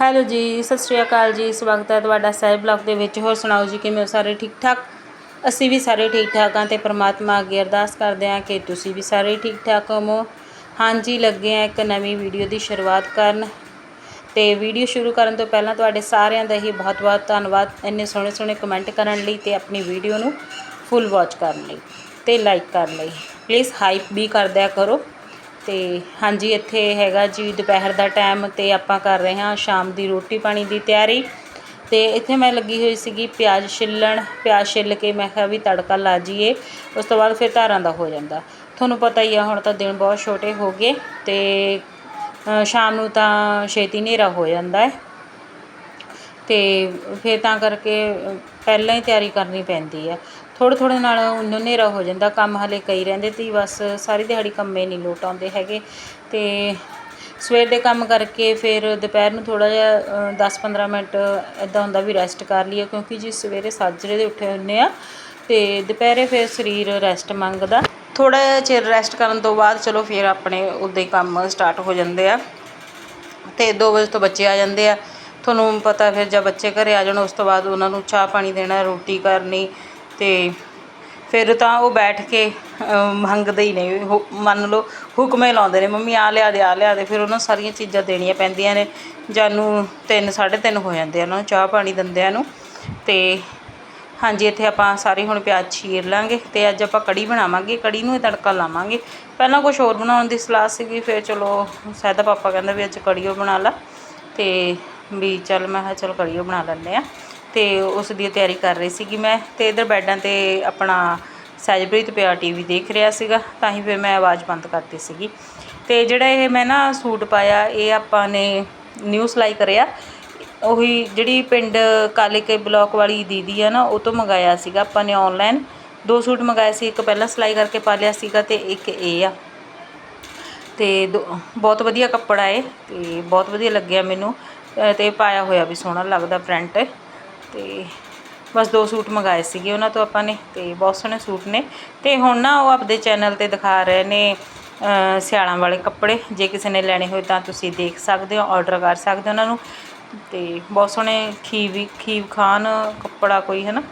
Hello ਜੀ, ਸਤਿ ਸ਼੍ਰੀ ਅਕਾਲ ਜੀ, ਸਵਾਗਤ ਹੈ ਤੁਹਾਡਾ ਸਾਹਿਬ ਬਲੌਗ ਦੇ ਵਿੱਚ। ਹੋਰ ਸੁਣਾਓ ਜੀ, ਕਿਵੇਂ ਹੋ ਸਾਰੇ ਠੀਕ ਠਾਕ ਅਸੀਂ ਵੀ ਸਾਰੇ ਠੀਕ ਠਾਕ ਹਾਂ ਤੇ ਪ੍ਰਮਾਤਮਾ ਅੱਗੇ ਅਰਦਾਸ ਕਰਦੇ ਹਾਂ ਕਿ ਤੁਸੀਂ ਵੀ ਸਾਰੇ ਠੀਕ ਠਾਕ ਹੋਵੋ। ਹਾਂਜੀ, ਲੱਗੇ ਹਾਂ ਇੱਕ ਨਵੀਂ ਵੀਡੀਓ ਦੀ ਸ਼ੁਰੂਆਤ ਕਰਨ। ਤੇ ਵੀਡੀਓ ਸ਼ੁਰੂ ਕਰਨ ਤੋਂ ਪਹਿਲਾਂ ਤੁਹਾਡੇ ਸਾਰਿਆਂ ਦਾ ਹੀ ਬਹੁਤ-ਬਹੁਤ ਧੰਨਵਾਦ ਇੰਨੇ ਸੋਹਣੇ ਸੋਹਣੇ ਕਮੈਂਟ ਕਰਨ ਲਈ ਤੇ ਆਪਣੀ ਵੀਡੀਓ ਨੂੰ ਫੁੱਲ ਵਾਚ ਕਰਨ ਲਈ ਤੇ ਲਾਈਕ ਕਰਨ ਲਈ। ਪਲੀਜ਼ ਹਾਈਪ ਵੀ ਕਰਦਿਆ ਕਰੋ। ਤੇ ਹਾਂਜੀ, ਇੱਥੇ ਹੈਗਾ ਜੀ, ਦੁਪਹਿਰ ਦਾ ਟਾਈਮ ਅਤੇ ਆਪਾਂ ਕਰ ਰਹੇ ਹਾਂ ਸ਼ਾਮ ਦੀ ਰੋਟੀ ਪਾਣੀ ਦੀ ਤਿਆਰੀ। ਅਤੇ ਇੱਥੇ ਮੈਂ ਲੱਗੀ ਹੋਈ ਸੀਗੀ ਪਿਆਜ਼ ਛਿੱਲਣ, ਪਿਆਜ਼ ਛਿੱਲ ਕੇ ਮੈਂ ਕਿਹਾ ਵੀ ਤੜਕਾ ਲਾ ਜੀਏ ਉਸ ਤੋਂ ਬਾਅਦ ਫਿਰ ਧਾਰਾਂ ਦਾ ਹੋ ਜਾਂਦਾ। ਤੁਹਾਨੂੰ ਪਤਾ ਹੀ ਆ, ਹੁਣ ਤਾਂ ਦਿਨ ਬਹੁਤ ਛੋਟੇ ਹੋ ਗਏ ਅਤੇ ਸ਼ਾਮ ਨੂੰ ਤਾਂ ਛੇਤੀ ਹਨੇਰਾ ਹੋ ਜਾਂਦਾ ਹੈ। ਤੇ ਫਿਰ ਤਾਂ ਕਰਕੇ ਪਹਿਲਾਂ ਹੀ ਤਿਆਰੀ ਕਰਨੀ ਪੈਂਦੀ ਹੈ। ਥੋੜ੍ਹੇ ਥੋੜ੍ਹੇ ਨਾਲ ਉਹਨੂੰ ਹਨੇਰਾ ਹੋ ਜਾਂਦਾ, ਕੰਮ ਹਾਲੇ ਕਈ ਰਹਿੰਦੇ ਤੀ ਬਸ ਸਾਰੀ ਦਿਹਾੜੀ ਕੰਮੇ ਨਹੀਂ ਲੋਟ ਆਉਂਦੇ ਹੈਗੇ। ਅਤੇ ਸਵੇਰ ਦੇ ਕੰਮ ਕਰਕੇ ਫਿਰ ਦੁਪਹਿਰ ਨੂੰ ਥੋੜ੍ਹਾ ਜਿਹਾ 10-15 ਮਿੰਟ ਇੱਦਾਂ ਹੁੰਦਾ ਵੀ ਰੈਸਟ ਕਰ ਲਈਏ, ਕਿਉਂਕਿ ਜੀ ਸਵੇਰੇ ਸਾਜਰੇ ਦੇ ਉੱਠੇ ਹੁੰਦੇ ਆ ਅਤੇ ਦੁਪਹਿਰੇ ਫਿਰ ਸਰੀਰ ਰੈਸਟ ਮੰਗਦਾ। ਥੋੜ੍ਹਾ ਜਿਹਾ ਚਿਰ ਰੈਸਟ ਕਰਨ ਤੋਂ ਬਾਅਦ ਚਲੋ ਫਿਰ ਆਪਣੇ ਉੱਦਾਂ ਹੀ ਕੰਮ ਸਟਾਰਟ ਹੋ ਜਾਂਦੇ ਆ ਅਤੇ 2 ਵਜੇ ਤੋਂ ਬੱਚੇ ਆ ਜਾਂਦੇ ਆ। ਤੁਹਾਨੂੰ ਪਤਾ ਫਿਰ ਜਦ ਬੱਚੇ ਘਰੇ ਆ ਜਾਣ, ਉਸ ਤੋਂ ਬਾਅਦ ਉਹਨਾਂ ਨੂੰ ਚਾਹ ਪਾਣੀ ਦੇਣਾ, ਰੋਟੀ ਕਰਨੀ ਅਤੇ ਫਿਰ ਤਾਂ ਉਹ ਬੈਠ ਕੇ ਮੰਗਦੇ ਹੀ ਨੇ ਹੁ- ਮੰਨ ਲਓ, ਹੁਕਮੇ ਲਾਉਂਦੇ ਨੇ, ਮੰਮੀ, ਆਹ ਲਿਆ ਦੇ ਆ ਲਿਆ ਦੇ। ਫਿਰ ਉਹਨਾਂ ਸਾਰੀਆਂ ਚੀਜ਼ਾਂ ਦੇਣੀਆਂ ਪੈਂਦੀਆਂ ਨੇ। ਜਾਨੂੰ 3 3:30 ਹੋ ਜਾਂਦੇ ਆ ਉਹਨਾਂ ਨੂੰ, ਚਾਹ ਪਾਣੀ ਦਿੰਦਿਆਂ ਨੂੰ। ਅਤੇ ਹਾਂਜੀ, ਇੱਥੇ ਆਪਾਂ ਸਾਰੇ ਹੁਣ ਪਿਆਜ਼ ਚੀਰ ਲਾਂਗੇ ਅਤੇ ਅੱਜ ਆਪਾਂ ਕੜੀ ਬਣਾਵਾਂਗੇ। ਕੜੀ ਨੂੰ ਹੀ ਤੜਕਾ ਲਾਵਾਂਗੇ। ਪਹਿਲਾਂ ਕੁਝ ਹੋਰ ਬਣਾਉਣ ਦੀ ਸਲਾਹ ਸੀਗੀ, ਫਿਰ ਚਲੋ ਸਹਿਦਾ ਪਾਪਾ ਕਹਿੰਦਾ ਵੀ ਅੱਜ ਕੜੀਓ ਬਣਾ ਲਾ। ਅਤੇ ਵੀ ਚੱਲ, ਮੈਂ ਕਿਹਾ ਚਲ ਕੜੀਓ ਬਣਾ ਲੈਂਦੇ ਆ ਅਤੇ ਉਸ ਦੀ ਤਿਆਰੀ ਕਰ ਰਹੀ ਸੀਗੀ ਮੈਂ ਅਤੇ ਇੱਧਰ ਬੈਡਾਂ ਤੇ ਆਪਣਾ ਸਹਿਜਪ੍ਰੀਤ ਪਿਆ ਟੀ ਵੀ ਦੇਖ ਰਿਹਾ ਸੀਗਾ, ਤਾਂ ਹੀ ਫਿਰ ਮੈਂ ਆਵਾਜ਼ ਬੰਦ ਕਰਤੀ ਸੀਗੀ। ਅਤੇ ਜਿਹੜਾ ਇਹ ਮੈਂ ਨਾ ਸੂਟ ਪਾਇਆ, ਇਹ ਆਪਾਂ ਨੇ ਨਿਊ ਸਿਲਾਈ ਕਰਿਆ। ਉਹੀ ਜਿਹੜੀ ਪਿੰਡ ਕਾਲੇ ਕੇ ਬਲਾਕ ਵਾਲੀ ਦੀਦੀ ਆ ਨਾ, ਉਹ ਤੋਂ ਮੰਗਾਇਆ ਸੀਗਾ। ਆਪਾਂ ਨੇ ਆਨਲਾਈਨ ਦੋ ਸੂਟ ਮੰਗਾਏ ਸੀ, ਇੱਕ ਪਹਿਲਾਂ ਸਿਲਾਈ ਕਰਕੇ ਪਾ ਲਿਆ ਸੀਗਾ ਅਤੇ ਇੱਕ ਇਹ ਆ। ਅਤੇ ਦੋ- ਬਹੁਤ ਵਧੀਆ ਕੱਪੜਾ ਏ ਅਤੇ ਬਹੁਤ ਵਧੀਆ ਲੱਗਿਆ ਮੈਨੂੰ। ਅਤੇ ਪਾਇਆ ਹੋਇਆ ਵੀ ਸੋਹਣਾ ਲੱਗਦਾ ਪ੍ਰਿੰਟ ਤੇ ਬਸ ਦੋ ਸੂਟ ਮੰਗਾਏ ਸੀਗੇ ਉਹਨਾਂ ਤੋਂ ਆਪਾਂ ਨੇ ਤੇ ਬਹੁਤ ਸੋਹਣੇ ਸੂਟ ਨੇ। ਤੇ ਹੁਣ ਨਾ ਉਹ ਆਪਦੇ ਚੈਨਲ ਤੇ ਦਿਖਾ ਰਹੇ ਨੇ ਸਿਆਲਾਂ ਵਾਲੇ ਕੱਪੜੇ। ਜੇ ਕਿਸੇ ਨੇ ਲੈਣੇ ਹੋਏ ਤਾਂ ਤੁਸੀਂ ਦੇਖ ਸਕਦੇ ਹੋ ਆਰਡਰ ਕਰ ਸਕਦੇ ਹੋ ਉਹਨਾਂ ਨੂੰ। ਤੇ ਬਹੁਤ ਸੋਹਣੇ ਖੀਵੀ, ਖੀਵ ਖਾਨ ਕੱਪੜਾ ਕੋਈ ਹੈ ਨਾ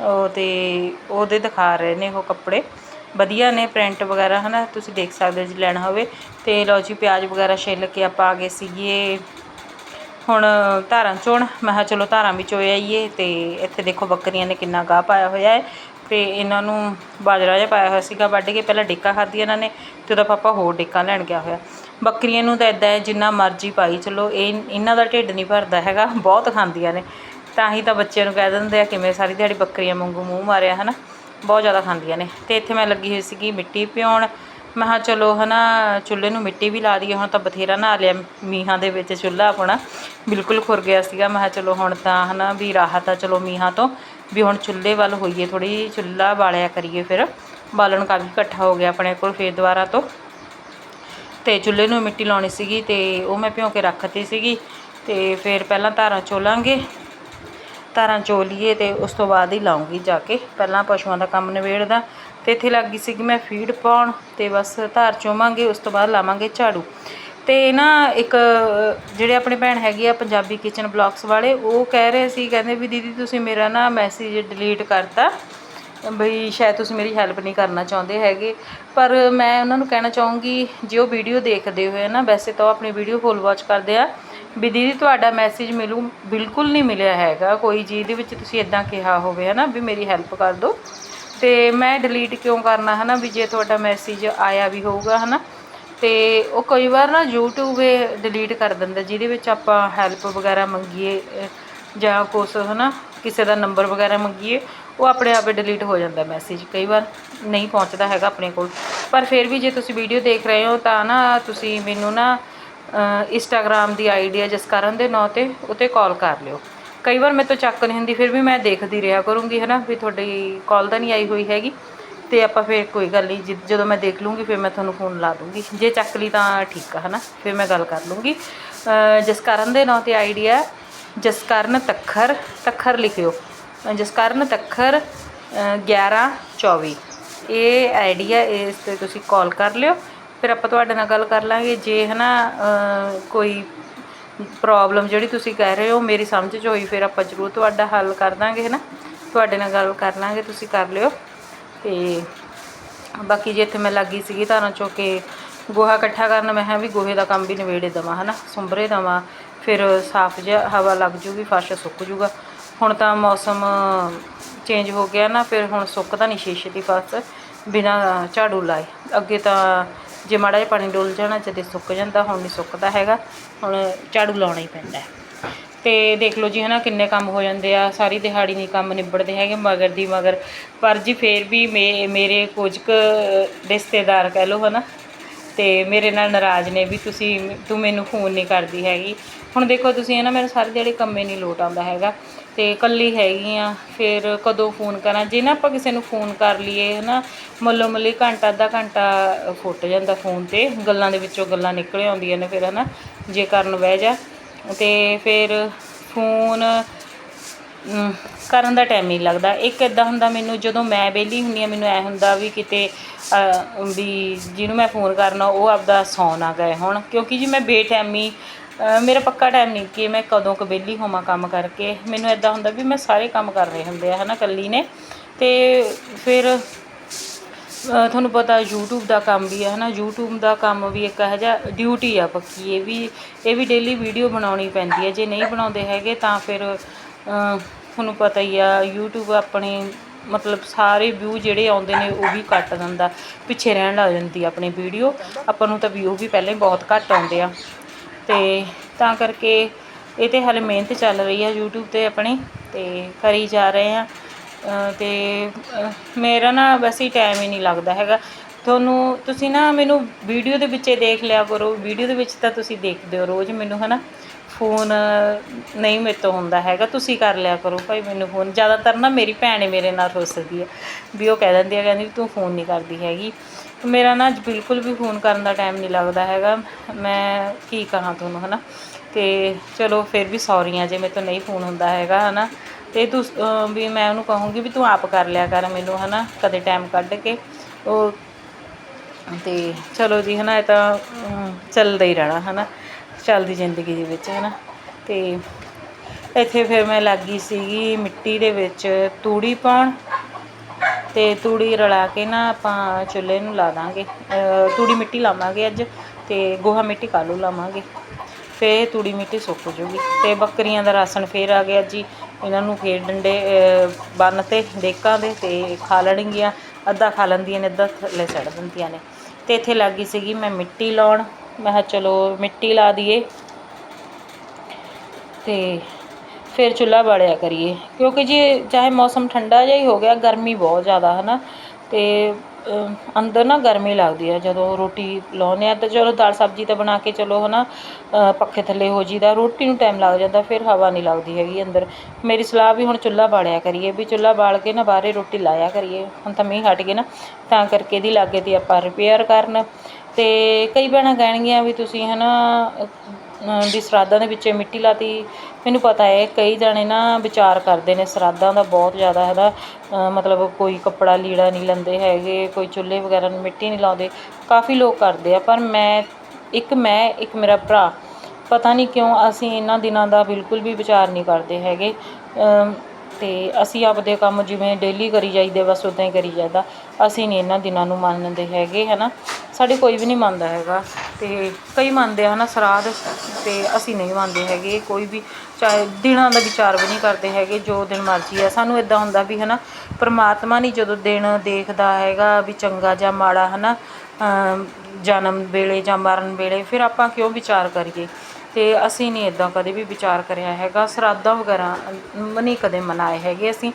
ਉਹ ਤੇ ਉਹਦੇ ਦਿਖਾ ਰਹੇ ਨੇ ਉਹ ਕੱਪੜੇ। ਵਧੀਆ ਨੇ ਪ੍ਰਿੰਟ ਵਗੈਰਾ, ਹਨਾ? ਤੁਸੀਂ ਦੇਖ ਸਕਦੇ ਹੋ ਜੇ ਲੈਣਾ ਹੋਵੇ। ਤੇ ਲਓ ਜੀ, ਪਿਆਜ਼ ਵਗੈਰਾ ਛਿੱਲ ਕੇ ਆਪਾਂ ਆ ਗਏ ਸੀਗੇ ਹੁਣ ਧਾਰਾਂ ਚੋਣ, ਮੈਂ ਕਿਹਾ ਚਲੋ ਧਾਰਾਂ ਵੀ ਚੋਏ ਆਈਏ ਅਤੇ ਇੱਥੇ ਦੇਖੋ ਬੱਕਰੀਆਂ ਨੇ ਕਿੰਨਾ ਗਾਹ ਪਾਇਆ ਹੋਇਆ ਹੈ ਅਤੇ ਇਹਨਾਂ ਨੂੰ ਬਾਜਰਾ ਜਿਹਾ ਪਾਇਆ ਹੋਇਆ ਸੀਗਾ, ਵੱਢ ਕੇ ਪਹਿਲਾਂ ਡਿੱਕਾ ਖਾਧੀ ਇਹਨਾਂ ਨੇ ਅਤੇ ਉਹਦਾ ਪਾਪਾ ਹੋਰ ਡਿੱਕਾ ਲੈਣ ਗਿਆ ਹੋਇਆ। ਬੱਕਰੀਆਂ ਨੂੰ ਤਾਂ ਇਦਾਂ ਹੈ, ਜਿੰਨਾ ਮਰਜ਼ੀ ਪਾਈ ਚਲੋ, ਇਹ ਇਹਨਾਂ ਦਾ ਢਿੱਡ ਨਹੀਂ ਭਰਦਾ ਹੈਗਾ, ਬਹੁਤ ਖਾਂਦੀਆਂ ਨੇ। ਤਾਂ ਹੀ ਤਾਂ ਬੱਚਿਆਂ ਨੂੰ ਕਹਿ ਦਿੰਦੇ ਆ ਕਿਵੇਂ ਸਾਰੀ ਦਿਹਾੜੀ ਬੱਕਰੀਆਂ ਵਾਂਗੂ ਮੂੰਹ ਮਾਰਿਆ, ਹਨਾ? ਬਹੁਤ ਜ਼ਿਆਦਾ ਖਾਂਦੀਆਂ ਨੇ। ਅਤੇ ਇੱਥੇ ਮੈਂ ਲੱਗੀ ਹੋਈ ਸੀਗੀ ਮਿੱਟੀ ਪਿਉਣ ਮੈਂ ਕਿਹਾ ਚਲੋ ਹਨਾ, ਚੁੱਲ੍ਹੇ ਨੂੰ ਮਿੱਟੀ ਵੀ ਲਾ ਦਈਏ, ਹੁਣ ਤਾਂ ਬਥੇਰਾ ਨਹਾ ਲਿਆ ਮੀਂਹਾਂ ਦੇ ਵਿੱਚ ਚੁੱਲ੍ਹਾ ਆਪਣਾ, ਬਿਲਕੁਲ ਖੁਰ ਗਿਆ ਸੀਗਾ। ਮੈਂ ਕਿਹਾ ਚਲੋ ਹੁਣ ਤਾਂ ਹਨਾ ਵੀ ਰਾਹਤ ਆ, ਚਲੋ ਮੀਂਹਾਂ ਤੋਂ, ਵੀ ਹੁਣ ਚੁੱਲ੍ਹੇ ਵੱਲ ਹੋਈਏ ਥੋੜੀ ਚੁੱਲ੍ਹਾ ਬਾਲਿਆ ਕਰੀਏ ਫਿਰ। ਬਾਲਣ ਕਾਫੀ ਇਕੱਠਾ ਹੋ ਗਿਆ ਆਪਣੇ ਕੋਲ ਫੇਰ ਦੁਬਾਰਾ ਤੋਂ। ਤੇ ਚੁੱਲ੍ਹੇ ਨੂੰ ਮਿੱਟੀ ਲਾਉਣੀ ਸੀਗੀ ਤੇ ਉਹ ਮੈਂ ਭਿਉਂ ਕੇ ਰੱਖਤੀ ਸੀਗੀ। ਤੇ ਫਿਰ ਪਹਿਲਾਂ ਧਾਰਾਂ ਚੋਲਾਂਗੇ, ਧਾਰਾਂ ਚੋਲੀਏ ਤੇ ਉਸ ਤੋਂ ਬਾਅਦ ਹੀ ਲਾਉਂਗੀ ਜਾ ਕੇ। ਪਹਿਲਾਂ ਪਸ਼ੂਆਂ ਦਾ ਕੰਮ ਨਿਬੇੜਦਾ ਤੇ ਇੱਥੇ ਲੱਗੀ ਸੀ ਕਿ ਮੈਂ ਫੀਡ ਪਾਉਣ ਤੇ ਬਸ ਧਾਰ ਚੋਵਾਂਗੇ, ਉਸ ਤੋਂ ਬਾਅਦ ਲਾਵਾਂਗੇ ਝਾੜੂ। ਤੇ ਨਾ ਇੱਕ, ਜਿਹੜੇ ਆਪਣੇ ਭੈਣ ਹੈਗੇ ਆ ਪੰਜਾਬੀ ਕਿਚਨ ਬਲੌਗਸ ਵਾਲੇ, ਉਹ ਕਹਿ ਰਹੇ ਸੀ, ਕਹਿੰਦੇ ਵੀ ਦੀਦੀ ਤੁਸੀਂ ਮੇਰਾ ਨਾ ਮੈਸੇਜ ਡਿਲੀਟ ਕਰਤਾ, ਬਈ ਸ਼ਾਇਦ ਤੁਸੀਂ ਮੇਰੀ ਹੈਲਪ ਨਹੀਂ ਕਰਨਾ ਚਾਹੁੰਦੇ ਹੈਗੇ। ਪਰ ਮੈਂ ਉਹਨਾਂ ਨੂੰ ਕਹਿਣਾ ਚਾਹੂੰਗੀ, ਜੇ ਉਹ ਵੀਡੀਓ ਦੇਖਦੇ ਹੋਏ ਨਾ, ਵੈਸੇ ਤਾਂ ਉਹ ਆਪਣੀ ਵੀਡੀਓ ਫੁੱਲ ਵਾਚ ਕਰਦੇ ਆ, ਵੀ ਦੀਦੀ ਤੁਹਾਡਾ ਮੈਸੇਜ ਮਿਲੂ, ਬਿਲਕੁਲ ਨਹੀਂ ਮਿਲਿਆ ਹੈਗਾ। ਕੋਈ ਜੀ ਦੇ ਵਿੱਚ ਤੁਸੀਂ ਇਦਾਂ ਕਿਹਾ ਹੋਵੇ ਹੈ ਨਾ ਵੀ ਮੇਰੀ ਹੈਲਪ ਕਰ ਦਿਓ। ਤੇ ਮੈਂ ਡਿਲੀਟ ਕਿਉਂ ਕਰਨਾ ਹਨਾ ਵੀ ਜੇ ਤੁਹਾਡਾ ਮੈਸੇਜ ਆਇਆ ਵੀ ਹੋਊਗਾ ਹਨਾ, ਤੇ ਉਹ ਕਈ ਵਾਰ ਨਾ YouTube ਇਹ ਡਿਲੀਟ ਕਰ ਦਿੰਦਾ, ਜਿਹਦੇ ਵਿੱਚ ਆਪਾਂ ਹੈਲਪ ਵਗੈਰਾ ਮੰਗੀਏ ਜਾਂ ਕੁਛ ਹਨਾ, ਕਿਸੇ ਦਾ ਨੰਬਰ ਵਗੈਰਾ ਮੰਗੀਏ, ਉਹ ਆਪਣੇ ਆਪੇ ਡਿਲੀਟ ਹੋ ਜਾਂਦਾ ਮੈਸੇਜ ਕਈ ਵਾਰ ਨਹੀਂ ਪਹੁੰਚਦਾ ਹੈਗਾ ਆਪਣੇ ਕੋਲ। ਪਰ ਫਿਰ ਵੀ ਜੇ ਤੁਸੀਂ ਵੀਡੀਓ ਦੇਖ ਰਹੇ ਹੋ ਤਾਂ ਨਾ ਤੁਸੀਂ ਮੈਨੂੰ ਨਾ ਇੰਸਟਾਗ੍ਰam ਦੀ ਆਈਡੀ ਹੈ ਜਸਕਰਨ ਦੇ ਨਾਂ ਤੇ ਉਤੇ ਕਾਲ ਕਰ ਲਿਓ। ਕਈ ਵਾਰ ਮੇਰੇ ਤੋਂ ਚੱਕ ਨਹੀਂ ਹੁੰਦੀ, ਫਿਰ ਵੀ ਮੈਂ ਦੇਖਦੀ ਰਿਹਾ ਕਰੂੰਗੀ ਹੈ ਨਾ ਵੀ ਤੁਹਾਡੀ ਕਾਲ ਤਾਂ ਨਹੀਂ ਆਈ ਹੋਈ ਹੈਗੀ। ਤੇ ਆਪਾਂ ਫਿਰ ਕੋਈ ਗੱਲ ਨਹੀਂ, ਜਿ- ਜਦੋਂ ਮੈਂ ਦੇਖ ਲੂੰਗੀ, ਫਿਰ ਮੈਂ ਤੁਹਾਨੂੰ ਫੋਨ ਲਾ ਦੂੰਗੀ। ਜੇ ਚੱਕ ਲਈ ਤਾਂ ਠੀਕ ਆ, ਹਨਾ, ਫਿਰ ਮੈਂ ਗੱਲ ਕਰ ਲੂੰਗੀ। ਜਸਕਰਨ ਦੇ ਨਾਂ ਤੇ ਆਈਡੀਆ ਜਸਕਰਨ ਤੱਖਰ ਤੱਖਰ ਲਿਖਿਓ। ਜਸਕਰਨ ਤੱਖਰ, ਅਹ 11 24 ਇਹ ਆਈਡੀਆ ਇਸ ਤੇ ਤੁਸੀਂ ਕਾਲ ਕਰ ਲਿਓ। ਫਿਰ ਆਪਾਂ ਤੁਹਾਡੇ ਨਾਲ ਗੱਲ ਕਰ ਲਾਂਗੇ, ਜੇ, ਹਨਾ, ਅਹ, ਕੋਈ ਪ੍ਰੋਬਲਮ ਜਿਹੜੀ ਤੁਸੀਂ ਕਹਿ ਰਹੇ ਹੋ, ਮੇਰੀ ਸਮਝ 'ਚ ਹੋਈ, ਫਿਰ ਆਪਾਂ ਜ਼ਰੂਰ ਤੁਹਾਡਾ ਹੱਲ ਕਰ ਦਾਂਗੇ ਹੈ ਨਾ ਤੁਹਾਡੇ ਨਾਲ ਗੱਲ ਕਰ ਲਾਂਗੇ, ਤੁਸੀਂ ਕਰ ਲਿਓ। ਤੇ ਬਾਕੀ ਜੇ ਇੱਥੇ ਮੈਂ ਲੱਗੀ ਸੀਗੀ ਧਾਰਾਂ ਚੋਂ ਕੇ, ਗੋਹਾ ਇਕੱਠਾ ਕਰਨ, ਮੈਂ ਕਿਹਾ ਵੀ ਗੋਹੇ ਦਾ ਕੰਮ ਵੀ ਨਵੇੜੇ ਦੇਵਾਂ, ਹਨਾ? ਸੁੰਬਰੇ ਦੇਵਾਂ, ਫਿਰ ਸਾਫ਼ ਜਿਹਾ ਹਵਾ ਲੱਗ ਜੂਗੀ, ਫਰਸ਼ ਸੁੱਕ ਜੂਗਾ। ਹੁਣ ਤਾਂ ਮੌਸਮ ਚੇਂਜ ਹੋ ਗਿਆ ਨਾ, ਫਿਰ ਹੁਣ ਸੁੱਕਦਾ ਨਹੀਂ ਸ਼ੀਸ਼ੇ ਦੀ ਫਰਸ਼, ਬਿਨਾ ਝਾੜੂ ਲਾਏ। ਅੱਗੇ ਤਾਂ ਜੇ ਮਾੜਾ ਜਿਹਾ ਪਾਣੀ ਡੁੱਲ ਜਾਣਾ ਜਦੇ ਸੁੱਕ ਜਾਂਦਾ, ਹੁਣ ਨਹੀਂ ਸੁੱਕਦਾ ਹੈਗਾ, ਹੁਣ ਝਾੜੂ ਲਾਉਣਾ ਹੀ ਪੈਂਦਾ ਹੈ। ਤੇ ਦੇਖ ਲਓ ਜੀ, ਹਨਾ, ਕਿੰਨੇ ਕੰਮ ਹੋ ਜਾਂਦੇ ਆ, ਸਾਰੀ ਦਿਹਾੜੀ ਨਹੀਂ ਕੰਮ ਨਿਬੜਦੇ ਹੈਗੇ, ਮਗਰ ਦੀ ਮਗਰ। ਪਰ ਜੀ ਫੇਰ ਵੀ ਮੇ- ਮੇਰੇ ਕੁਝ ਕੁ ਰਿਸ਼ਤੇਦਾਰ ਕਹਿ ਲਓ, ਹਨਾ, ਤੇ ਮੇਰੇ ਨਾਲ ਨਾਰਾਜ਼ ਨੇ ਵੀ ਤੁਸੀਂ, ਤੂੰ ਮੈਨੂੰ ਫੋਨ ਨਹੀਂ ਕਰਦੀ ਹੈਗੀ। ਹੁਣ ਦੇਖੋ ਤੁਸੀਂ ਹੈ ਨਾ ਮੇਰੇ ਸਾਰੇ ਜਿਹੜੇ ਕੰਮੇ ਨਹੀਂ ਲੋਟ ਆਉਂਦਾ ਹੈਗਾ। ਤੇ ਇਕੱਲੀ ਹੈਗੀ ਆ, ਫਿਰ ਕਦੋਂ ਫੋਨ ਕਰਾਂ? ਜੇ ਨਾ ਆਪਾਂ ਕਿਸੇ ਨੂੰ ਫੋਨ ਕਰ ਲਈਏ, ਹਨਾ, ਮੱਲੋ ਮੱਲੀ ਘੰਟਾ, ਅੱਧਾ ਘੰਟਾ ਫੁੱਟ ਜਾਂਦਾ ਫੋਨ ਤੇ, ਗੱਲਾਂ ਦੇ ਵਿੱਚੋਂ ਗੱਲਾਂ ਨਿਕਲ ਆਉਂਦੀਆਂ ਨੇ ਫਿਰ, ਹਨਾ, ਜੇ ਕਰਨ ਬਹਿ ਜਾ। ਤੇ ਫਿਰ ਫੋਨ ਕਰਨ ਦਾ ਟਾਈਮ ਨਹੀਂ ਲੱਗਦਾ। ਇੱਕ ਇਦਾਂ ਹੁੰਦਾ ਮੈਨੂੰ, ਜਦੋਂ ਮੈਂ ਵਿਹਲੀ ਹੁੰਦੀ ਆ, ਮੈਨੂੰ ਐ ਹੁੰਦਾ ਵੀ ਕਿਤੇ ਵੀ ਜਿਹਨੂੰ ਮੈਂ ਫੋਨ ਕਰਨਾ, ਉਹ ਆਪਦਾ ਸੌ ਨਾ ਗਏ ਹੁਣ। ਕਿਉਂਕਿ ਜੀ ਮੈਂ ਬੇਟੈਮੀ ਮੇਰਾ ਪੱਕਾ ਟਾਈਮ ਨਹੀਂ ਕਿ ਮੈਂ ਕਦੋਂ ਕੁ ਵਿਹਲੀ ਹੋਵਾਂ ਕੰਮ ਕਰਕੇ। ਮੈਨੂੰ ਇਦਾਂ ਹੁੰਦਾ ਵੀ ਮੈਂ ਸਾਰੇ ਕੰਮ ਕਰ ਰਹੇ ਹੁੰਦੇ ਆ, ਹਨਾ ਇਕੱਲੀ ਨੇ। ਤੇ ਫਿਰ ਤੁਹਾਨੂੰ ਪਤਾ YouTube ਦਾ ਕੰਮ ਵੀ ਹੈ ਹਨਾ। YouTube ਦਾ ਕੰਮ ਵੀ ਇੱਕ ਇਹੋ ਜਿਹਾ ਡਿਊਟੀ ਆ ਪੱਕੀ। ਇਹ ਵੀ ਇਹ ਵੀ ਡੇਲੀ ਵੀਡੀਓ ਬਣਾਉਣੀ ਪੈਂਦੀ ਹੈ ਜੇ ਨਹੀਂ ਬਣਾਉਂਦੇ ਹੈਗੇ ਤਾਂ ਫਿਰ ਤੁਹਾਨੂੰ ਪਤਾ ਹੀ ਆ, YouTube ਆਪਣੇ ਮਤਲਬ ਸਾਰੇ ਵਿਊ ਜਿਹੜੇ ਆਉਂਦੇ ਨੇ ਉਹ ਵੀ ਕੱਟ ਦਿੰਦਾ। ਪਿੱਛੇ ਰਹਿਣ ਲੱਗ ਜਾਂਦੀ ਆਪਣੀ ਵੀਡੀਓ ਆਪਾਂ ਨੂੰ ਤਾਂ ਵਿਊ ਵੀ ਪਹਿਲਾਂ ਹੀ ਬਹੁਤ ਘੱਟ ਆਉਂਦੇ ਆ। ਤੇ ਤਾਂ ਕਰਕੇ ਇਹ ਤੇ ਹਾਲੇ ਮਿਹਨਤ ਚੱਲ ਰਹੀ ਆ YouTube ਤੇ ਆਪਣੀ ਤੇ ਕਰੀ ਜਾ ਰਹੇ ਆ। ਅ, ਤੇ ਮੇਰਾ ਨਾ ਵੈਸੇ ਟਾਈਮ ਹੀ ਨਹੀਂ ਲੱਗਦਾ ਹੈਗਾ। ਤੁਹਾਨੂੰ ਤੁਸੀਂ ਨਾ ਮੈਨੂੰ ਵੀਡੀਓ ਦੇ ਵਿੱਚ ਦੇਖ ਲਿਆ ਕਰੋ। ਵੀਡੀਓ ਦੇ ਵਿੱਚ ਤਾਂ ਤੁਸੀਂ ਦੇਖਦੇ ਹੋ ਰੋਜ਼ ਮੈਨੂੰ ਹਨਾ? ਫੋਨ ਨਹੀਂ ਮੇਰੇ ਤੋਂ ਹੁੰਦਾ ਹੈਗਾ। ਤੁਸੀਂ ਕਰ ਲਿਆ ਕਰੋ ਭਾਈ ਮੈਨੂੰ ਫੋਨ ਜ਼ਿਆਦਾਤਰ ਨਾ ਮੇਰੀ ਭੈਣ ਮੇਰੇ ਨਾਲ ਰੁੱਸਦੀ ਹੈ ਵੀ ਉਹ ਕਹਿ ਦਿੰਦੀ ਹੈ ਕਹਿੰਦੀ ਵੀ ਤੂੰ ਫੋਨ ਨਹੀਂ ਕਰਦੀ ਹੈਗੀ। ਮੇਰਾ ਨਾ ਅੱਜ ਬਿਲਕੁਲ ਵੀ ਫੋਨ ਕਰਨ ਦਾ ਟਾਈਮ ਨਹੀਂ ਲੱਗਦਾ ਹੈਗਾ। ਮੈਂ ਕੀ ਕਹਾਂ ਤੁਹਾਨੂੰ ਹੈ ਨਾ ਅਤੇ ਚਲੋ ਫਿਰ ਵੀ ਸੌਰੀ ਆ ਜੇ ਮੇਰੇ ਤੋਂ ਨਹੀਂ ਫੋਨ ਹੁੰਦਾ ਹੈਗਾ, ਹਨਾ? ਤੇ ਤੂੰ ਅਹ ਵੀ ਮੈਂ ਉਹਨੂੰ ਕਹੂੰਗੀ ਵੀ ਤੂੰ ਆਪ ਕਰ ਲਿਆ ਕਰ ਮੈਨੂੰ ਹੈ ਨਾ ਕਦੇ ਟਾਈਮ ਕੱਢ ਕੇ। ਉਹ ਅਤੇ ਚਲੋ ਜੀ ਹੈ ਨਾ ਇਹ ਤਾਂ ਚੱਲਦਾ ਹੀ ਰਹਿਣਾ ਹੈ ਨਾ ਚੱਲਦੀ ਜ਼ਿੰਦਗੀ ਦੇ ਵਿੱਚ ਹੈ ਨਾ ਅਤੇ ਇੱਥੇ ਫਿਰ ਮੈਂ ਲੱਗੀ ਸੀਗੀ ਮਿੱਟੀ ਦੇ ਵਿੱਚ ਤੂੜੀ ਪਾਉਣ। ਅਤੇ ਤੂੜੀ ਰਲਾ ਕੇ ਨਾ ਆਪਾਂ ਚੁੱਲ੍ਹੇ ਨੂੰ ਲਾ ਦਾਂਗੇ। ਤੂੜੀ ਮਿੱਟੀ ਲਾਵਾਂਗੇ ਅੱਜ ਅਤੇ ਗੋਹਾ ਮਿੱਟੀ ਕਾਲੂ ਲਾਵਾਂਗੇ। ਫਿਰ ਤੂੜੀ ਮਿੱਟੀ ਸੁੱਕ ਜੂਗੀ ਅਤੇ ਬੱਕਰੀਆਂ ਦਾ ਰਾਸ਼ਨ ਫਿਰ ਆ ਗਿਆ ਜੀ। ਇਹਨਾਂ ਨੂੰ ਫਿਰ ਡੰਡੇ ਬੰਨ੍ਹ ਤੇ ਡੇਕਾਂ ਦੇ ਅਤੇ ਖਾ ਲੈਣਗੀਆਂ। ਅੱਧਾ ਖਾ ਲੈਂਦੀਆਂ ਨੇ, ਅੱਧਾ ਥੱਲੇ ਛੱਡ ਦਿੰਦੀਆਂ ਨੇ। ਅਤੇ ਇੱਥੇ ਲੱਗ ਗਈ ਸੀਗੀ ਮੈਂ ਮਿੱਟੀ ਲਾਉਣ। ਮੈਂ ਕਿਹਾ ਚਲੋ ਮਿੱਟੀ ਲਾ ਦਈਏ। ਅਤੇ ਫਿਰ ਚੁੱਲ੍ਹਾ ਬਾਲਿਆ ਕਰੀਏ। ਕਿਉਂਕਿ ਜੇ ਚਾਹੇ ਮੌਸਮ ਠੰਡਾ ਜਿਹਾ ਹੀ ਹੋ ਗਿਆ, ਗਰਮੀ ਬਹੁਤ ਜ਼ਿਆਦਾ ਹੈ ਨਾ ਅਤੇ ਅੰਦਰ ਨਾ ਗਰਮੀ ਲੱਗਦੀ ਆ। ਜਦੋਂ ਰੋਟੀ ਲਾਉਂਦੇ ਹਾਂ ਤਾਂ ਚਲੋ ਦਾਲ ਸਬਜ਼ੀ ਤਾਂ ਬਣਾ ਕੇ ਚਲੋ ਹੈ ਨਾ ਪੱਖੇ ਥੱਲੇ ਹੋ ਜੀਦਾ ਰੋਟੀ ਨੂੰ ਟਾਈਮ ਲੱਗ ਜਾਂਦਾ, ਫਿਰ ਹਵਾ ਨਹੀਂ ਲੱਗਦੀ ਹੈਗੀ ਅੰਦਰ। ਮੇਰੀ ਸਲਾਹ ਵੀ ਹੁਣ ਚੁੱਲ੍ਹਾ ਬਾਲਿਆ ਕਰੀਏ, ਵੀ ਚੁੱਲ੍ਹਾ ਬਾਲ ਕੇ ਨਾ ਬਾਹਰੇ ਰੋਟੀ ਲਾਇਆ ਕਰੀਏ। ਹੁਣ ਤਾਂ ਮੀਂਹ ਹਟ ਗਏ ਨਾ, ਤਾਂ ਕਰਕੇ ਇਹਦੀ ਲਾਗੇ ਦੀ ਆਪਾਂ ਰਿਪੇਅਰ ਕਰਨ। ਅਤੇ ਕਈ ਭੈਣਾਂ ਕਹਿਣਗੀਆਂ ਵੀ ਤੁਸੀਂ ਹੈ ਨਾ ਵੀ ਸ਼ਰਾਧਾਂ ਦੇ ਵਿੱਚ ਮਿੱਟੀ ਲਾਤੀ। ਮੈਨੂੰ ਪਤਾ ਹੈ ਕਈ ਜਾਣੇ ਨਾ ਵਿਚਾਰ ਕਰਦੇ ਨੇ ਸ਼ਰਾਧਾਂ ਦਾ ਬਹੁਤ ਜ਼ਿਆਦਾ ਹੈਗਾ। ਅ, ਮਤਲਬ ਕੋਈ ਕੱਪੜਾ ਲੀੜਾ ਨਹੀਂ ਲੈਂਦੇ ਹੈਗੇ ਕੋਈ ਚੁੱਲ੍ਹੇ ਵਗੈਰਾ ਨੂੰ ਮਿੱਟੀ ਨਹੀਂ ਲਾਉਂਦੇ। ਕਾਫੀ ਲੋਕ ਕਰਦੇ ਆ ਪਰ ਮੈਂ ਇੱਕ ਮੈਂ ਇੱਕ ਮੇਰਾ ਭਰਾ ਪਤਾ ਨਹੀਂ ਕਿਉਂ ਅਸੀਂ ਇਹਨਾਂ ਦਿਨਾਂ ਦਾ ਬਿਲਕੁਲ ਵੀ ਵਿਚਾਰ ਨਹੀਂ ਕਰਦੇ ਹੈਗੇ। ਅਤੇ ਅਸੀਂ ਆਪਦੇ ਕੰਮ ਜਿਵੇਂ ਡੇਲੀ ਕਰੀ ਜਾਈਦੇ ਬਸ ਉਦਾਂ ਹੀ ਕਰੀ ਜਾਂਦਾ ਅਸੀਂ ਨਹੀਂ ਇਹਨਾਂ ਦਿਨਾਂ ਨੂੰ ਮੰਨਦੇ ਹੈਗੇ ਹੈ ਨਾ ਸਾਡੇ ਕੋਈ ਵੀ ਨਹੀਂ ਮੰਨਦਾ ਹੈਗਾ। ਤੇ ਕਈ ਮੰਨਦੇ ਆ ਨਾ ਸਰਾਧ ਤੇ ਅਸੀਂ ਨਹੀਂ ਮੰਨਦੇ ਹੈਗੇ ਕੋਈ ਵੀ ਚਾਹੇ ਦਿਨਾਂ ਦਾ ਵਿਚਾਰ ਵੀ ਨਹੀਂ ਕਰਦੇ ਹੈਗੇ ਜੋ ਦਿਨ ਮਰਜ਼ੀ ਆ। ਸਾਨੂੰ ਇਦਾਂ ਹੁੰਦਾ ਵੀ ਹਨਾ ਪਰਮਾਤਮਾ ਨਹੀਂ ਜਦੋਂ ਦਿਨ ਦੇਖਦਾ ਹੈਗਾ ਵੀ ਚੰਗਾ ਜਾਂ ਮਾੜਾ ਹਨਾ ਅਮ, ਜਨਮ ਵੇਲੇ ਜਾਂ ਮਰਨ ਵੇਲੇ ਫਿਰ ਆਪਾਂ ਕਿਉਂ ਵਿਚਾਰ ਕਰੀਏ? ਤੇ ਅਸੀਂ ਨਹੀਂ ਇਦਾਂ ਕਦੇ ਵੀ ਵਿਚਾਰ ਕਰਿਆ ਹੈਗਾ। ਸਰਾਧਾਂ ਵਗੈਰਾ ਨਹੀਂ ਕਦੇ ਮਨਾਏ ਹੈਗੇ ਅਸੀਂ।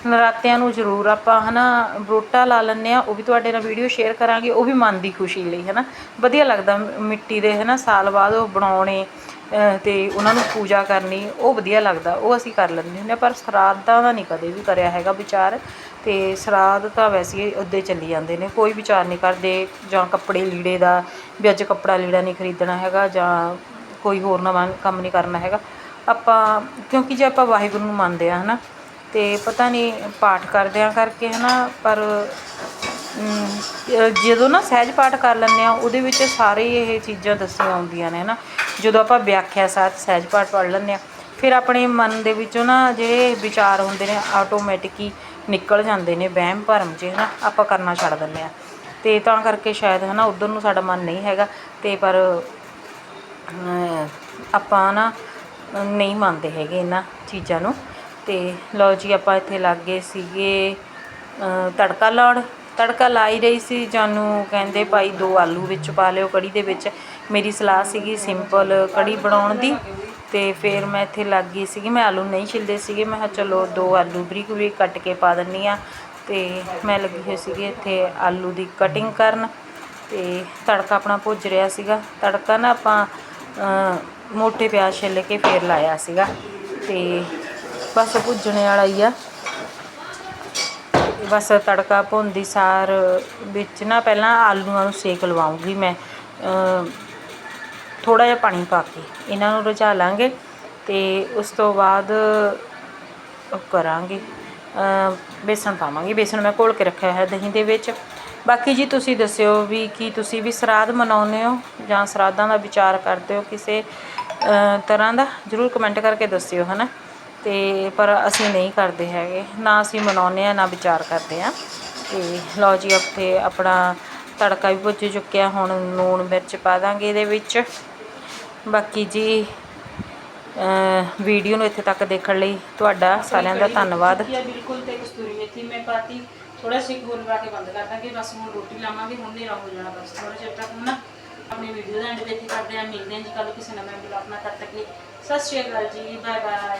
ਨਰਾਤਿਆਂ ਨੂੰ ਜ਼ਰੂਰ ਆਪਾਂ ਹੈ ਨਾ ਬਰੋਟਾ ਲਾ ਲੈਂਦੇ ਹਾਂ ਉਹ ਵੀ ਤੁਹਾਡੇ ਨਾਲ ਵੀਡੀਓ ਸ਼ੇਅਰ ਕਰਾਂਗੇ ਉਹ ਵੀ ਮਨ ਦੀ ਖੁਸ਼ੀ ਲਈ ਹੈ ਨਾ ਵਧੀਆ ਲੱਗਦਾ ਮਿੱਟੀ ਦੇ ਹੈ ਨਾ ਸਾਲ ਬਾਅਦ ਉਹ ਬਣਾਉਣੇ ਅ, ਤੇ ਉਹਨਾਂ ਨੂੰ ਪੂਜਾ ਕਰਨੀ ਉਹ ਵਧੀਆ ਲੱਗਦਾ ਉਹ ਅਸੀਂ ਕਰ ਲੈਂਦੇ ਹੁੰਦੇ ਹਾਂ ਪਰ ਸਰਾਧਾਂ ਦਾ ਨਹੀਂ ਕਦੇ ਵੀ ਕਰਿਆ ਹੈਗਾ ਵਿਚਾਰ ਤੇ ਸਰਾਧ ਤਾਂ ਵੈਸੇ ਹੀ ਉੱਦਾਂ ਚੱਲੀ ਜਾਂਦੇ ਨੇ ਕੋਈ ਵਿਚਾਰ ਨਹੀਂ ਕਰਦੇ ਜਾਂ ਕੱਪੜੇ ਲੀੜੇ ਦਾ ਵੀ ਅੱਜ ਕੱਪੜਾ ਲੀੜਾ ਨਹੀਂ ਖਰੀਦਣਾ ਹੈਗਾ ਜਾਂ ਕੋਈ ਹੋਰ ਨਵਾਂ ਕੰਮ ਨਹੀਂ ਕਰਨਾ ਹੈਗਾ। ਆਪਾਂ ਕਿਉਂਕਿ ਜੇ ਆਪਾਂ ਵਾਹਿਗੁਰੂ ਨੂੰ ਮੰਨਦੇ ਆ ਹਨਾ ਤੇ ਪਤਾ ਨਹੀਂ ਪਾਠ ਕਰਦਿਆਂ ਕਰਕੇ ਹੈ ਨਾ ਪਰ ਜਦੋਂ ਨਾ ਸਹਿਜ ਪਾਠ ਕਰ ਲੈਂਦੇ ਹਾਂ ਉਹਦੇ ਵਿੱਚ ਸਾਰੇ ਇਹ ਚੀਜ਼ਾਂ ਦੱਸੀਆਂ ਆਉਂਦੀਆਂ ਨੇ ਹੈ ਨਾ ਜਦੋਂ ਆਪਾਂ ਵਿਆਖਿਆ ਸਾਥ ਸਹਿਜ ਪਾਠ ਪੜ੍ਹ ਲੈਂਦੇ ਹਾਂ ਫਿਰ ਆਪਣੇ ਮਨ ਦੇ ਵਿੱਚੋਂ ਨਾ ਜਿਹੜੇ ਵਿਚਾਰ ਹੁੰਦੇ ਨੇ ਆਟੋਮੈਟਿਕ ਹੀ ਨਿਕਲ ਜਾਂਦੇ ਨੇ ਵਹਿਮ ਭਰਮ 'ਚ ਨਾ ਆਪਾਂ ਕਰਨਾ ਛੱਡ ਦਿੰਦੇ ਹਾਂ। ਅਤੇ ਤਾਂ ਕਰਕੇ ਸ਼ਾਇਦ ਹੈ ਨਾ ਉਧਰ ਨੂੰ ਸਾਡਾ ਮਨ ਨਹੀਂ ਹੈਗਾ ਅਤੇ ਪਰ ਅਮ, ਆਪਾਂ ਨਾ ਨਹੀਂ ਮੰਨਦੇ ਹੈਗੇ ਇਹਨਾਂ ਚੀਜ਼ਾਂ ਨੂੰ। ਤੇ ਲਓ ਜੀ, ਆਪਾਂ ਇੱਥੇ ਲੱਗ ਗਏ ਸੀਗੇ ਤੜਕਾ ਲਾਉਣ। ਤੜਕਾ ਲਾ ਹੀ ਰਹੀ ਸੀ, ਜਾਨੂੰ ਕਹਿੰਦੇ ਭਾਈ ਦੋ ਆਲੂ ਵਿੱਚ ਪਾ ਲਿਓ ਕੜੀ ਦੇ ਵਿੱਚ। ਮੇਰੀ ਸਲਾਹ ਸੀਗੀ ਸਿੰਪਲ ਕੜੀ ਬਣਾਉਣ ਦੀ ਤੇ ਫਿਰ ਮੈਂ ਇੱਥੇ ਲੱਗ ਗਈ ਸੀਗੀ। ਮੈਂ ਆਲੂ ਨਹੀਂ ਛਿਲਦੇ ਸੀਗੇ, ਮੈਂ ਕਿਹਾ ਚਲੋ ਦੋ ਆਲੂ ਬਰੀਕ ਬਰੀਕ ਕੱਟ ਕੇ ਪਾ ਦਿੰਨੀ ਆ। ਤੇ ਮੈਂ ਲੱਗੀ ਹੋਈ ਸੀਗੀ ਇੱਥੇ ਆਲੂ ਦੀ ਕਟਿੰਗ ਕਰਨ ਤੇ ਤੜਕਾ ਆਪਣਾ ਭੁੱਜ ਰਿਹਾ ਸੀਗਾ। ਤੜਕਾ ਨਾ ਆਪਾਂ ਮੋਟੇ ਪਿਆਜ਼ ਛਿੱਲ ਕੇ ਫੇਰ ਲਾਇਆ ਸੀਗਾ। ਤੇ ਬਸ ਭੁੱਜਣੇ ਵਾਲਾ ਹੀ ਆ। ਬਸ ਤੜਕਾ ਭੁੰਦੀ ਸਾਰ ਵਿੱਚ ਨਾ ਪਹਿਲਾਂ ਆਲੂਆਂ ਨੂੰ ਸੇਕ ਲਵਾਉਂਗੀ ਮੈਂ। ਥੋੜਾ ਜਿਹਾ ਪਾਣੀ ਪਾ ਕੇ ਇਹਨਾਂ ਨੂੰ ਰਝਾ ਲਾਂਗੇ ਤੇ ਉਸ ਤੋਂ ਬਾਅਦ ਉਹ ਕਰਾਂਗੇ। ਬੇਸਣ ਪਾਵਾਂਗੇ। ਬੇਸਣ ਮੈਂ ਘੋਲ ਕੇ ਰੱਖਿਆ ਹੈ ਦਹੀਂ ਦੇ ਵਿੱਚ। ਬਾਕੀ ਜੀ ਤੁਸੀਂ ਦੱਸਿਓ ਵੀ ਕੀ ਤੁਸੀਂ ਵੀ ਸਰਾਧ ਮਨਾਉਂਦੇ ਹੋ ਜਾਂ ਸਰਾਧਾਂ ਦਾ ਵਿਚਾਰ ਕਰਦੇ ਹੋ ਕਿਸੇ ਤਰ੍ਹਾਂ ਦਾ? ਜਰੂਰ ਕਮੈਂਟ ਕਰਕੇ ਦੱਸਿਓ, ਹਨਾ? ਤੇ ਪਰ ਅਸੀਂ ਨਹੀਂ ਕਰਦੇ ਹੈਗੇ। ਨਾ ਅਸੀਂ ਮਨਾਉਂਦੇ ਹਾਂ, ਨਾ ਵਿਚਾਰ ਕਰਦੇ ਹਾਂ। ਅਤੇ ਲਓ ਜੀ, ਉੱਥੇ ਆਪਣਾ ਤੜਕਾ ਵੀ ਭੁੱਜ ਚੁੱਕਿਆ। ਹੁਣ ਲੂਣ ਮਿਰਚ ਪਾ ਦਾਂਗੇ ਇਹਦੇ ਵਿੱਚ। ਬਾਕੀ ਜੀ ਵੀਡੀਓ ਨੂੰ ਇੱਥੇ ਤੱਕ ਦੇਖਣ ਲਈ ਤੁਹਾਡਾ ਸਾਰਿਆਂ ਦਾ ਧੰਨਵਾਦ। ਬਿਲਕੁਲ ਤੇ ਕਸਤੂਰੀ ਮੇਥੀ ਮੈਂ ਪਾਤੀ। ਥੋੜਾ ਸਿੱਕ ਹੋਰ ਲਾ ਕੇ ਬੰਦ ਕਰ ਦਾਂਗੇ। ਬਸ ਹੁਣ ਰੋਟੀ ਲਾਵਾਂਗੇ, ਹੁਣ ਨੇਰਾ ਹੋ ਜਾਣਾ ਬਸ। ਥੋੜਾ ਚਿਰ ਤੱਕ ਹੁਣ ਆਪਣੀ ਵੀਡੀਓ ਦਾ ਐਂਡ ਤੇ ਕਰਦੇ ਆ ਮਿਲਦੇ ਹਾਂ ਜੀ ਕੱਲ ਕਿਸੇ ਨਵੇਂ ਬਲੌਗ ਨਾਲ। ਤਦ ਤੱਕ ਲਈ ਸਤਿ ਸ਼੍ਰੀ ਅਕਾਲ ਜੀ ਬਾਏ ਬਾਏ